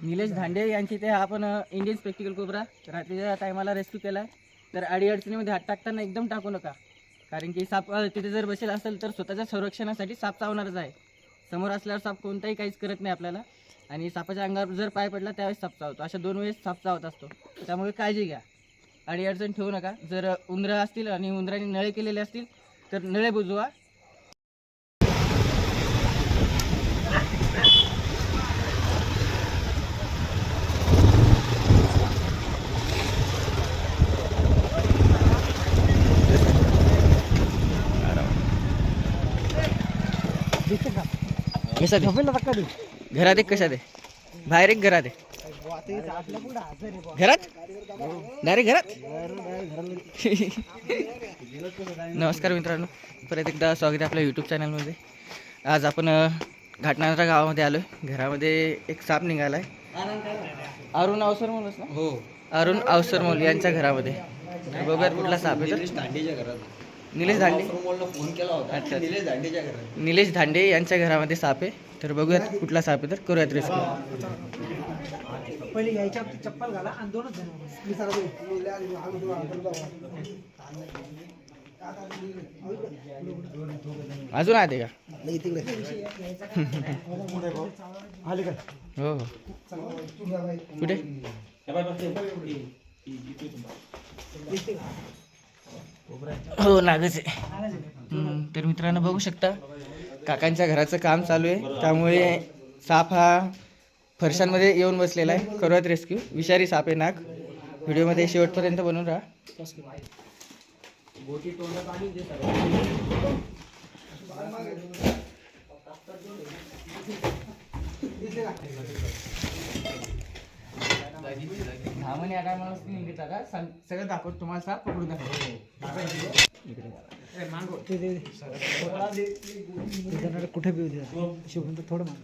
निलेश धांडे यांची ते आपण इंडियन स्पेक्टिकल कोबरा रात्रीच्या टायमाला रेस्क्यू केला तर अडीअडचणीमध्ये हात टाकताना एकदम टाकू नका. कारण की साप तिथे जर बसेल असेल तर स्वतःच्या संरक्षणासाठी साप चावणारच आहे. समोर असल्यावर साप कोणताही काहीच करत नाही आपल्याला. आणि सापाच्या अंगावर जर पाय पडला त्यावेळेस साप चावतो. अशा दोन वेळेस साप चावत असतो. त्यामुळे काळजी घ्या. अडीअडचण ठेवू नका. जर उंदरं असतील आणि उंदराने नळे केलेले असतील तर नळे बुजवा. कशात आहे? घरात एक कशात आहे? बाहेर एक घरात आहे. घरात? डायरेक्ट घरात? नमस्कार मित्रांनो. परत एकदा स्वागत आहे आपल्या यूट्यूब चॅनलमध्ये आज आपण अ, घाटनांद्रा गावामध्ये आलो आहे घरामध्ये एक साप निघाला आहे अरुण अवसर म्हणूनच ना? हो. अरुण अवसरमोल यांच्या घरामध्ये. तर बघूयात कुठला साप आहे तर दांडीच्या घरात. निलेश धांडे? फोन केला होता. अच्छा. निलेश दांडीच्या घरात. निलेश धांडे यांच्या घरामध्ये साप आहे. तर बघूयात कुठला साप आहे तर करूयात रेस्क्यू पहिले यायच्या चप्पल घाला आणि दोनच जण अजून आहे का? हो हो. कुठे? हो नागच आहे. तर मित्रांनो बघू शकता. काकांच्या घराचं काम चालू आहे. त्यामुळे साप हा फरशांमध्ये येऊन बसलेला आहे. करूयात रेस्क्यू विषारी साप आहे नाग. व्हिडिओमध्ये शेवटपर्यंत बनून राहा. धामण या टायमाला सगळं दाखवत. तुम्हाला साप पकडून दाखवतो. ते दे दे कुठे पिऊ दे शिवून तर थोडं माग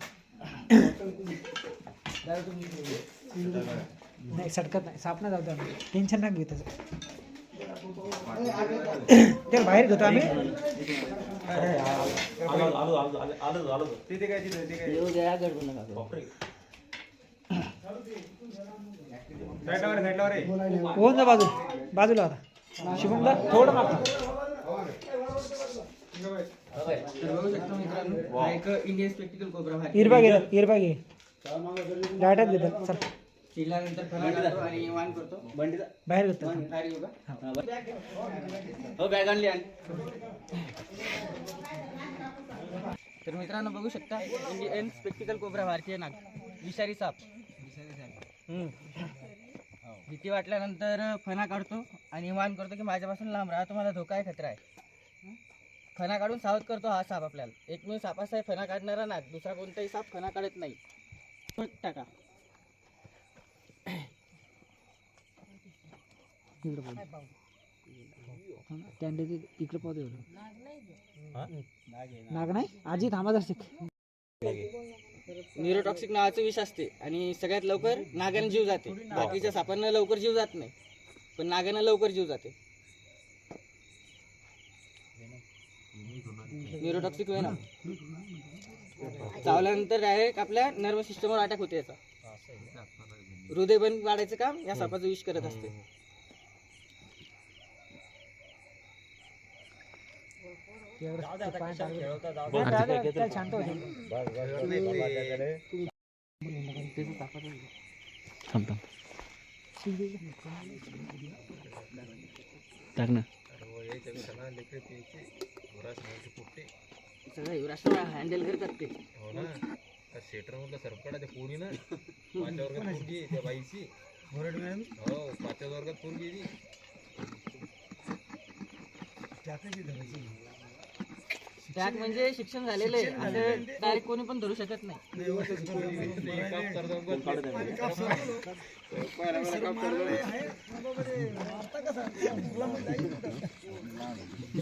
नाही सटकत नाही. साप नाही जाऊ आम्ही. टेन्शन नाही घेऊ त्याचं. ते बाहेर घेतो आम्ही. होऊन जा बाजू बाजूला आता? शुभम दा थोडं माग तर बघू शकता मित्रांनो हा एक इंडियन स्पेक्टिकल कोबरा आहे इरबा घे घेतात चल बाहेर घेतो हो आण. तर मित्रांनो बघू शकता इंडियन स्पेक्टिकल कोबरा भारतीय नाग विषारी साप हम्म. भीती वाटल्यानंतर फणा काढतो आणि वान करतो की माझ्यापासून लांब राहा तुम्हाला धोका आहे खतरा आहे हं? फणा काढून सावध करतो हा साप आपल्याला. एकमेव साप असा आहे फणा काढणारा नाग दुसरा कोणताही साप फणा काढत नाही. टाका. त्यांनी इकडे पाहतो नाग नाही? आजी थांबा जरा न्यूरोटॉक्सिक नावाचं विष असते आणि सगळ्यात लवकर नागाने जीव जाते. बाकीच्या सापांना लवकर जीव जात नाही. पण नागांना लवकर जीव जाते. न्यूरोटॉक्सिक होय ना? चावल्यानंतर डायरेक्ट आपल्या नर्व सिस्टमवर अटॅक होते याचा. हृदय बंद पाडायचं काम या सापाचं विष करत असते. शांत टाक ना. हँडल करतात ते. शेटर मधलं सरपडा त्या पोरी ना. पाचव्या वर्गात पोरगी त्या बाईची. हो पाचव्या वर्गात पोरगी ती. त्यात म्हणजे शिक्षण झालेलं आहे. असं डायरेक्ट कोणी पण धरू शकत नाही.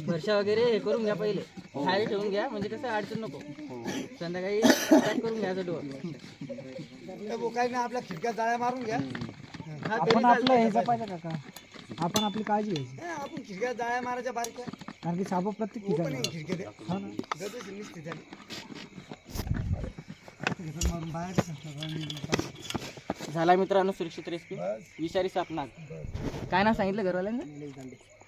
वर्षा वगैरे हे करून घ्या पहिले. खाली ठेवून घ्या. म्हणजे कसं अडचण नको. संध्याकाळी पॅक करून घ्यायचं डोर काय नाही आपल्या खिडक्यात जाळ्या मारून घ्या. हा आपण तरी आपलं हे चालतंय. जपायचं काका आपण आपली काळजी घ्यायची. आपण खिडक्यात जाळ्या मारायच्या बारीक कारण की साप प्रत्येक ठिकाणी हो ना? झाला मित्रांनो सुरक्षित रेस्क्यू. विषारी साप नाग. काय नाव सांगितलं घरवाल्यांना?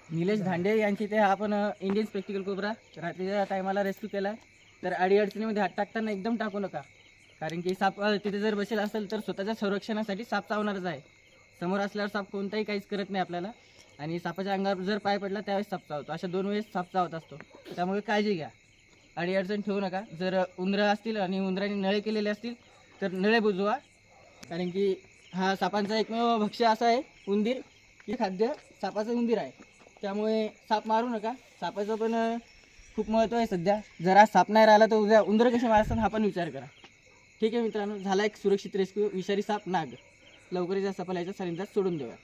निलेश धांडे यांची ते आपण इंडियन स्पेक्टिकल कोबरा रात्रीच्या टायमाला रेस्क्यू केला तर अडीअडचणीमध्ये हात टाकताना एकदम टाकू नका. कारण की साप तिथे जर बसेल असेल तर स्वतःच्या संरक्षणासाठी साप चावणारच आहे. समोर असल्यावर साप कोणताही काहीच करत नाही आपल्याला. आणि सापाच्या अंगावर जर पाय पडला त्यावेळेस साप चावतो. अशा दोन वेळेस साप चावत असतो. त्यामुळे काळजी घ्या. अडीअडचण ठेवू नका. जर उंदरं असतील आणि उंदराने नळे केलेले असतील तर नळे बुजवा. कारण की हा सापांचा एकमेव भक्ष्य असा आहे उंदीर. हे खाद्य सापाचं उंदीर आहे. त्यामुळे साप मारू नका. सापाचं पण खूप महत्त्व आहे सध्या. जर आज साप नाही राहिला तर उद्या उंदरं कसे मारतात हा पण विचार करा. ठीक आहे मित्रांनो झाला एक सुरक्षित रेस्क्यू. विषारी साप नाग. लवकरच या सापाला याच्या सानिध्यात सोडून देऊया.